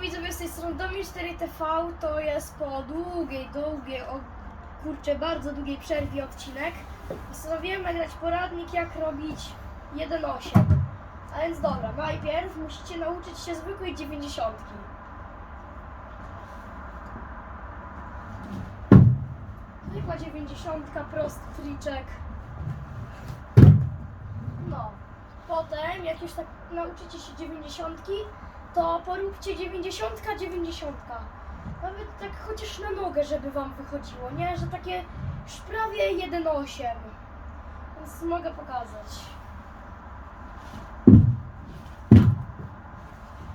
widzowie z tej strony Domin 4TV to jest po długiej, długiej, o kurczę, bardzo długiej przerwie odcinek. Postanowiłem nagrać poradnik jak robić 1.8. A więc dobra, najpierw musicie nauczyć się zwykłej 90. Zwykła 90, prosty triczek. No. Potem, jak już tak nauczycie się 90, to poróbcie 90, 90. Nawet tak chociaż na nogę, żeby wam wychodziło, nie? Że takie już prawie 1,8. Więc mogę pokazać.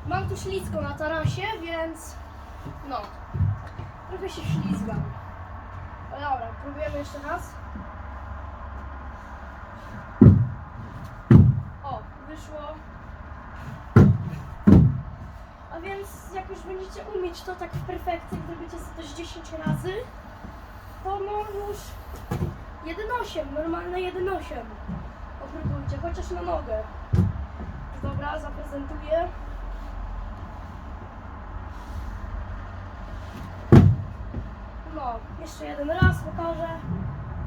Mam tu ślisko na tarasie, więc no. Trochę się ślizgam. Ale dobra, próbujemy jeszcze raz. O, wyszło. Więc jak już będziecie umieć to tak w perfekcji, zrobicie to też 10 razy, to no już 1,8, normalne 1,8. Opróbujcie, chociaż na nogę. Dobra, zaprezentuję. No, jeszcze jeden raz pokażę,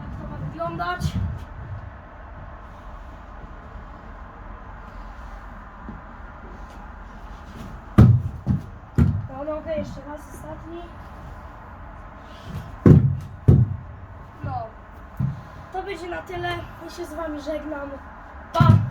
jak to ma wyglądać. Nogę jeszcze raz ostatni. No, to będzie na tyle. Ja się z wami żegnam. Pa!